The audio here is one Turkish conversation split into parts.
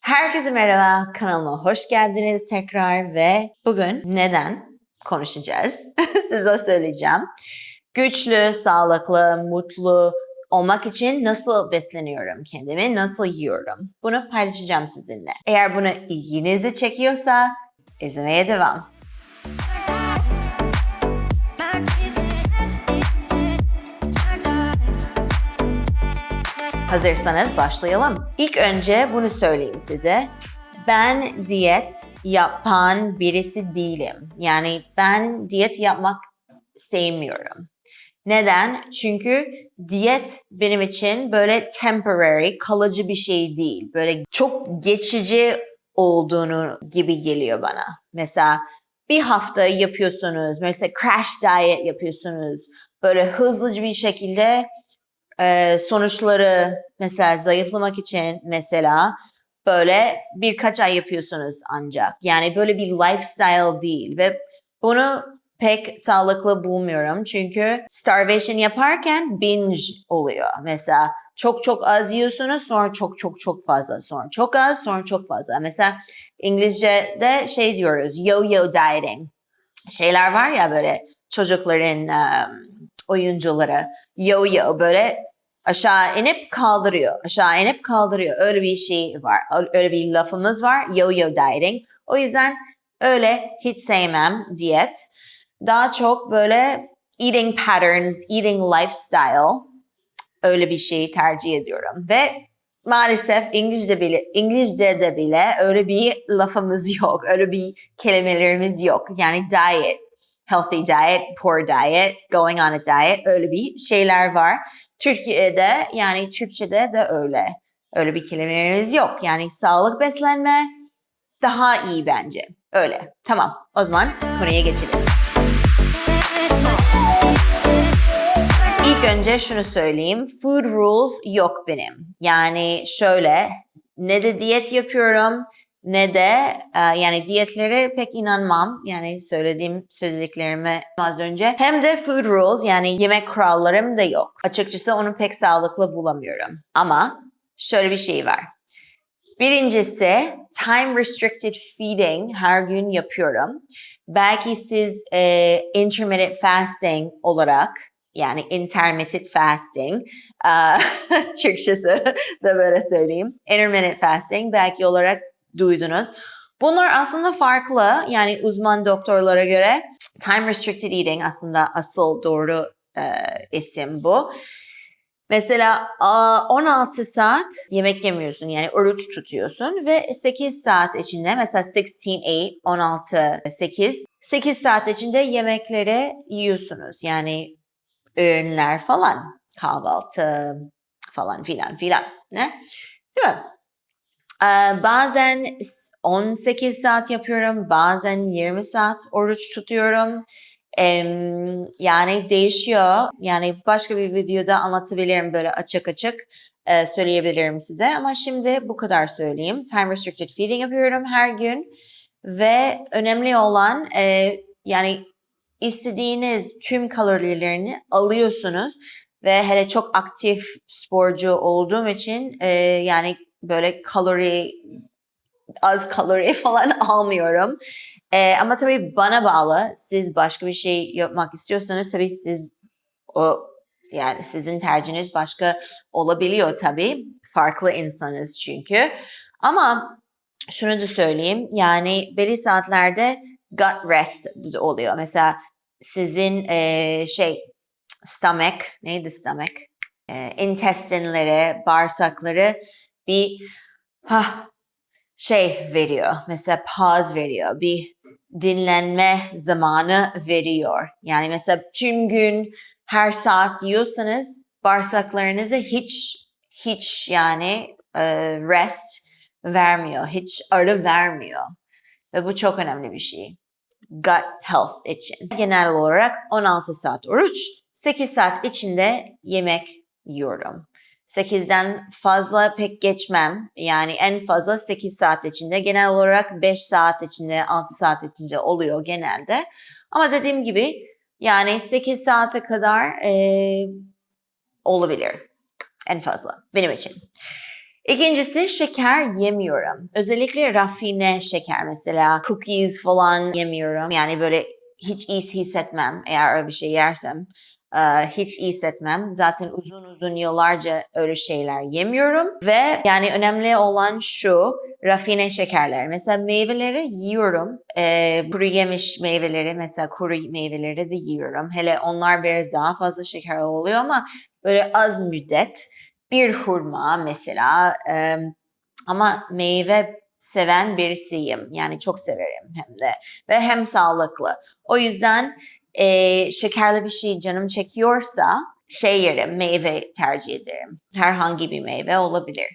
Herkese merhaba, kanalıma hoş geldiniz tekrar ve bugün neden konuşacağız? Size söyleyeceğim. Güçlü, sağlıklı, mutlu olmak için nasıl besleniyorum kendimi, nasıl yiyorum? Bunu paylaşacağım sizinle. Eğer bunu ilginizi çekiyorsa izlemeye devam. Hazırsanız başlayalım. İlk önce bunu söyleyeyim size. Ben diyet yapan birisi değilim. Yani ben diyet yapmak sevmiyorum. Neden? Çünkü diyet benim için böyle temporary, kalıcı bir şey değil. Böyle çok geçici olduğunu gibi geliyor bana. Mesela bir hafta yapıyorsunuz, mesela crash diet yapıyorsunuz. Böyle hızlıca bir şekilde sonuçları mesela zayıflamak için mesela böyle birkaç ay yapıyorsunuz ancak. Yani böyle bir lifestyle değil ve bunu pek sağlıklı bulmuyorum. Çünkü starvation yaparken binge oluyor. Mesela çok çok az yiyorsunuz sonra çok çok çok fazla sonra çok az sonra çok fazla. Mesela İngilizce'de şey diyoruz yo-yo dieting. Şeyler var ya böyle çocukların um, oyuncuları yo-yo böyle aşağı inip kaldırıyor. Aşağı inip kaldırıyor. Öyle bir şey var. Öyle bir lafımız var. Yo-yo dieting. O yüzden öyle hiç sevmem diyet. Daha çok böyle eating patterns, eating lifestyle öyle bir şeyi tercih ediyorum. Ve maalesef İngilizce bile, İngilizce'de bile öyle bir lafımız yok. Öyle bir kelimelerimiz yok. Yani diet, healthy diet, poor diet, going on a diet öyle bir şeyler var. Türkiye'de yani Türkçe'de de öyle. Öyle bir kelimelerimiz yok. Yani sağlık beslenme daha iyi bence. Öyle. Tamam. O zaman konuya geçelim. İlk önce şunu söyleyeyim. Food rules yok benim. Yani şöyle ne de diyet yapıyorum ne de e, yani diyetlere pek inanmam. Yani söylediğim sözlüklerime az önce. Hem de food rules yani yemek kurallarım da yok. Açıkçası onu pek sağlıklı bulamıyorum. Ama şöyle bir şey var. Birincisi time restricted feeding her gün yapıyorum. Belki siz e, intermittent fasting olarak yani intermittent fasting, uh, Türkçesi de böyle söyleyeyim. Intermittent fasting belki olarak duydunuz. Bunlar aslında farklı. Yani uzman doktorlara göre time restricted eating aslında asıl doğru e, isim bu. Mesela 16 saat yemek yemiyorsun yani oruç tutuyorsun ve 8 saat içinde mesela 16, 8, 16, 8, 8 saat içinde yemekleri yiyorsunuz. Yani öğünler falan, kahvaltı falan filan filan. Ne? Değil mi? Ee, bazen 18 saat yapıyorum, bazen 20 saat oruç tutuyorum. Ee, yani değişiyor. Yani başka bir videoda anlatabilirim böyle açık açık e, söyleyebilirim size. Ama şimdi bu kadar söyleyeyim. Time restricted feeding yapıyorum her gün. Ve önemli olan e, yani istediğiniz tüm kalorilerini alıyorsunuz. Ve hele çok aktif sporcu olduğum için e, yani böyle kalori az kalori falan almıyorum. Ee, ama tabii bana bağlı. Siz başka bir şey yapmak istiyorsanız tabii siz o yani sizin tercihiniz başka olabiliyor tabii. Farklı insanız çünkü. Ama şunu da söyleyeyim. Yani belli saatlerde gut rest oluyor. Mesela sizin e, şey stomach neydi stomach? E, intestinleri, bağırsakları bir ha şey veriyor. Mesela pause veriyor. Bir dinlenme zamanı veriyor. Yani mesela tüm gün her saat yiyorsanız bağırsaklarınızı hiç hiç yani e, rest vermiyor. Hiç ara vermiyor. Ve bu çok önemli bir şey. Gut health için. Genel olarak 16 saat oruç, 8 saat içinde yemek yiyorum. 8'den fazla pek geçmem. Yani en fazla 8 saat içinde. Genel olarak 5 saat içinde, 6 saat içinde oluyor genelde. Ama dediğim gibi yani 8 saate kadar e, olabilir. En fazla benim için. İkincisi şeker yemiyorum. Özellikle rafine şeker mesela cookies falan yemiyorum. Yani böyle hiç iyi hissetmem eğer öyle bir şey yersem. Hiç iyi hissetmem. Zaten uzun uzun yıllarca öyle şeyler yemiyorum. Ve yani önemli olan şu rafine şekerler. Mesela meyveleri yiyorum. Ee, kuru yemiş meyveleri mesela kuru meyveleri de yiyorum. Hele onlar biraz daha fazla şeker oluyor ama böyle az müddet bir hurma mesela e, ama meyve seven birisiyim. Yani çok severim hem de ve hem sağlıklı. O yüzden e, şekerli bir şey canım çekiyorsa şey yerim, meyve tercih ederim. Herhangi bir meyve olabilir.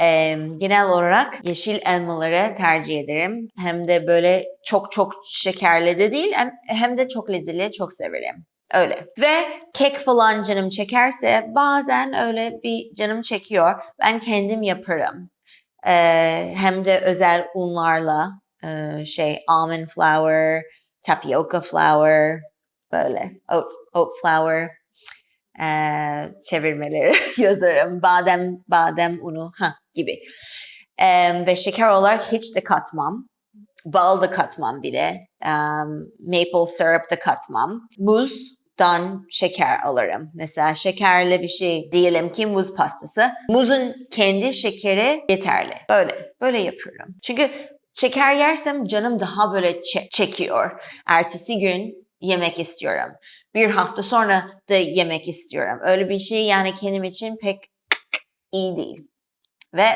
E, genel olarak yeşil elmaları tercih ederim. Hem de böyle çok çok şekerli de değil hem, hem de çok lezzetli, çok severim. Öyle. Ve kek falan canım çekerse bazen öyle bir canım çekiyor. Ben kendim yaparım. Ee, hem de özel unlarla e, şey almond flour, tapioca flour böyle oat, oat flour e, çevirmeleri yazarım. Badem badem unu ha gibi. E, ve şeker olarak hiç de katmam. Bal da katmam bile. Um, maple syrup da katmam. Muzdan şeker alırım. Mesela şekerli bir şey diyelim ki muz pastası. Muzun kendi şekeri yeterli. Böyle, böyle yapıyorum. Çünkü şeker yersem canım daha böyle çe- çekiyor. Ertesi gün yemek istiyorum. Bir hafta sonra da yemek istiyorum. Öyle bir şey yani kendim için pek iyi değil. Ve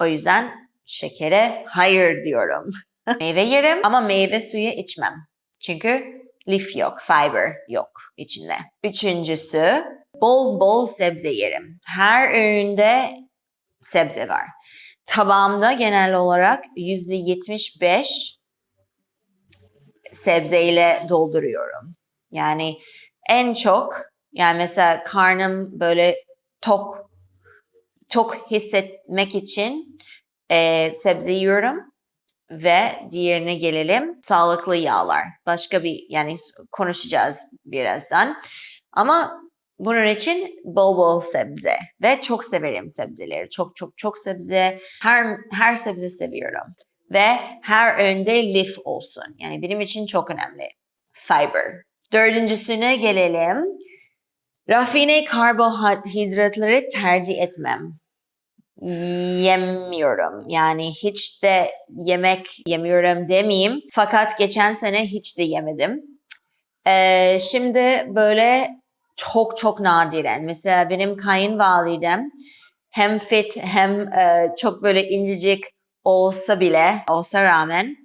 o yüzden şekere hayır diyorum. meyve yerim ama meyve suyu içmem. Çünkü lif yok, fiber yok içinde. Üçüncüsü bol bol sebze yerim. Her öğünde sebze var. Tabağımda genel olarak %75 sebzeyle dolduruyorum. Yani en çok yani mesela karnım böyle tok tok hissetmek için e, sebze yiyorum ve diğerine gelelim sağlıklı yağlar. Başka bir yani konuşacağız birazdan. Ama bunun için bol bol sebze ve çok severim sebzeleri. Çok çok çok sebze. Her her sebze seviyorum ve her önde lif olsun. Yani benim için çok önemli. Fiber. Dördüncüsüne gelelim. Rafine karbohidratları tercih etmem. Yemiyorum. Yani hiç de yemek yemiyorum demeyeyim. Fakat geçen sene hiç de yemedim. Ee, şimdi böyle çok çok nadiren. Mesela benim kayınvalidem hem fit hem e, çok böyle incecik olsa bile, olsa rağmen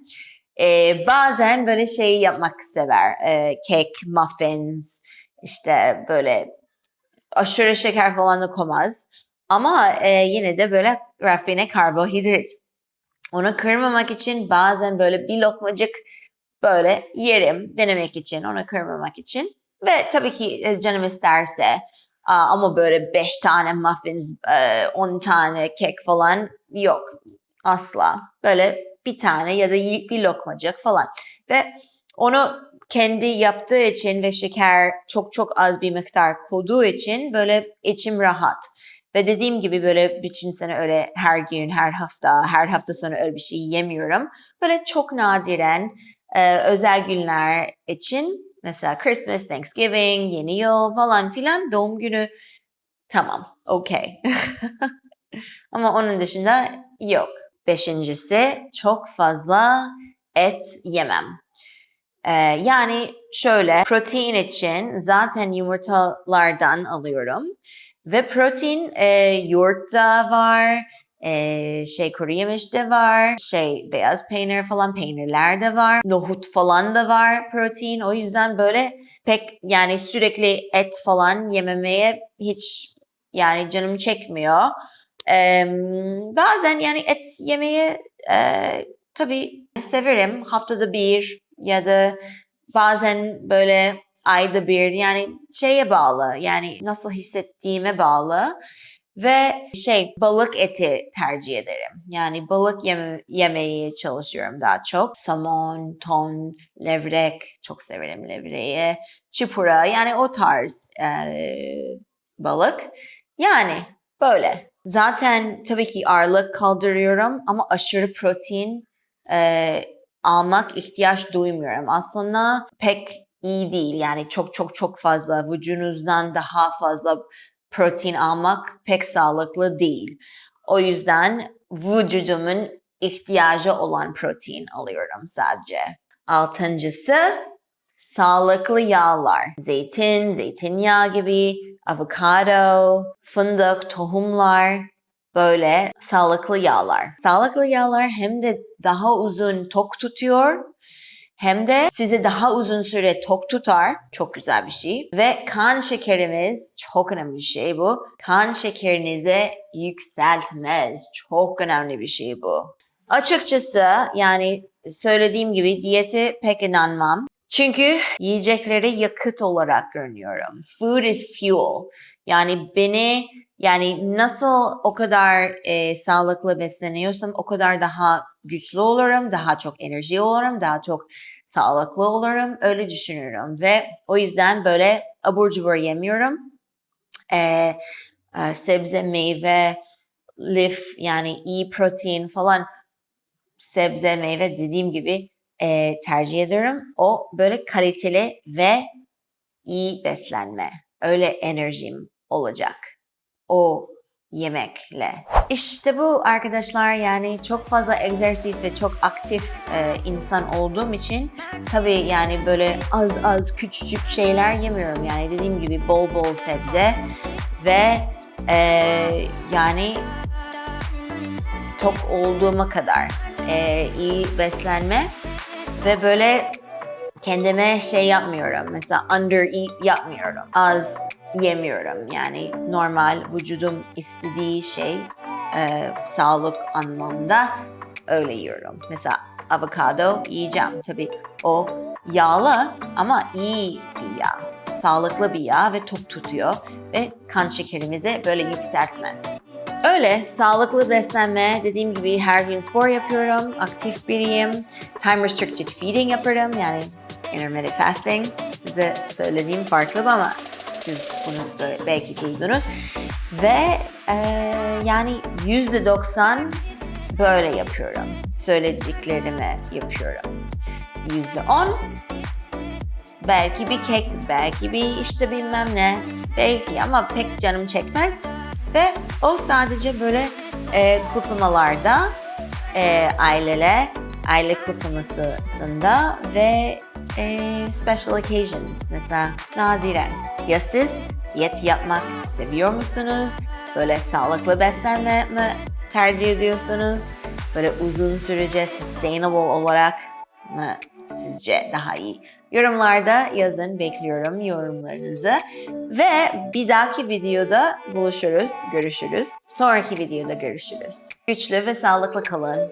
e, bazen böyle şey yapmak sever. E, kek, muffins, işte böyle aşırı şeker falan da koymaz. Ama e, yine de böyle rafine karbonhidrat. Onu kırmamak için bazen böyle bir lokmacık böyle yerim denemek için, onu kırmamak için. Ve tabii ki canım isterse ama böyle beş tane muffins, on tane kek falan yok. Asla. Böyle bir tane ya da bir lokmacık falan. Ve onu kendi yaptığı için ve şeker çok çok az bir miktar koyduğu için böyle içim rahat. Ve dediğim gibi böyle bütün sene öyle her gün, her hafta, her hafta sonu öyle bir şey yemiyorum. Böyle çok nadiren e, özel günler için mesela Christmas, Thanksgiving, yeni yıl falan filan doğum günü tamam, okey. Ama onun dışında yok. Beşincisi çok fazla et yemem. Ee, yani şöyle protein için zaten yumurtalardan alıyorum. Ve protein e, yoğurtta var, e, şey kuru yemiş de var, şey beyaz peynir falan peynirler de var, nohut falan da var protein. O yüzden böyle pek yani sürekli et falan yememeye hiç yani canım çekmiyor. Ee, bazen yani et yemeyi e, tabii severim. Haftada bir ya da bazen böyle ayda bir yani şeye bağlı yani nasıl hissettiğime bağlı ve şey balık eti tercih ederim. Yani balık yeme yemeyi çalışıyorum daha çok. Somon, ton, levrek çok severim levreyi. Çipura yani o tarz e, balık. Yani böyle. Zaten tabii ki ağırlık kaldırıyorum ama aşırı protein e, almak ihtiyaç duymuyorum. Aslında pek iyi değil. Yani çok çok çok fazla vücudunuzdan daha fazla protein almak pek sağlıklı değil. O yüzden vücudumun ihtiyacı olan protein alıyorum sadece. Altıncısı sağlıklı yağlar. Zeytin, zeytinyağı gibi, avokado, fındık, tohumlar böyle sağlıklı yağlar. Sağlıklı yağlar hem de daha uzun tok tutuyor hem de sizi daha uzun süre tok tutar. Çok güzel bir şey. Ve kan şekerimiz çok önemli bir şey bu. Kan şekerinizi yükseltmez. Çok önemli bir şey bu. Açıkçası yani söylediğim gibi diyete pek inanmam. Çünkü yiyecekleri yakıt olarak görünüyorum. Food is fuel. Yani beni yani nasıl o kadar e, sağlıklı besleniyorsam o kadar daha güçlü olurum, daha çok enerji olurum, daha çok sağlıklı olurum. Öyle düşünüyorum ve o yüzden böyle abur cubur yemiyorum. E, e, sebze, meyve, lif yani iyi protein falan sebze, meyve dediğim gibi e, tercih ederim. O böyle kaliteli ve iyi beslenme. Öyle enerjim olacak. O yemekle. İşte bu arkadaşlar yani çok fazla egzersiz ve çok aktif e, insan olduğum için tabii yani böyle az az küçücük şeyler yemiyorum. Yani dediğim gibi bol bol sebze ve e, yani tok olduğuma kadar e, iyi beslenme ve böyle kendime şey yapmıyorum. Mesela under eat yapmıyorum. Az yemiyorum. Yani normal vücudum istediği şey e, sağlık anlamda öyle yiyorum. Mesela avokado yiyeceğim. Tabii o yağlı ama iyi bir yağ. Sağlıklı bir yağ ve tok tutuyor ve kan şekerimizi böyle yükseltmez. Öyle sağlıklı beslenme dediğim gibi her gün spor yapıyorum, aktif biriyim, time restricted feeding yapıyorum yani intermittent fasting. Size söylediğim farklı ama siz bunu belki duydunuz. Ve e, yani yüzde doksan böyle yapıyorum. Söylediklerimi yapıyorum. Yüzde on belki bir kek, belki bir işte bilmem ne, belki ama pek canım çekmez. Ve o sadece böyle e, kutlamalarda e, ailele, aile kutlamasında ve e, special occasions mesela nadiren. Ya siz diyet yapmak seviyor musunuz? Böyle sağlıklı beslenme mi tercih ediyorsunuz? Böyle uzun sürece sustainable olarak mı sizce daha iyi? Yorumlarda yazın, bekliyorum yorumlarınızı. Ve bir dahaki videoda buluşuruz, görüşürüz. Sonraki videoda görüşürüz. Güçlü ve sağlıklı kalın.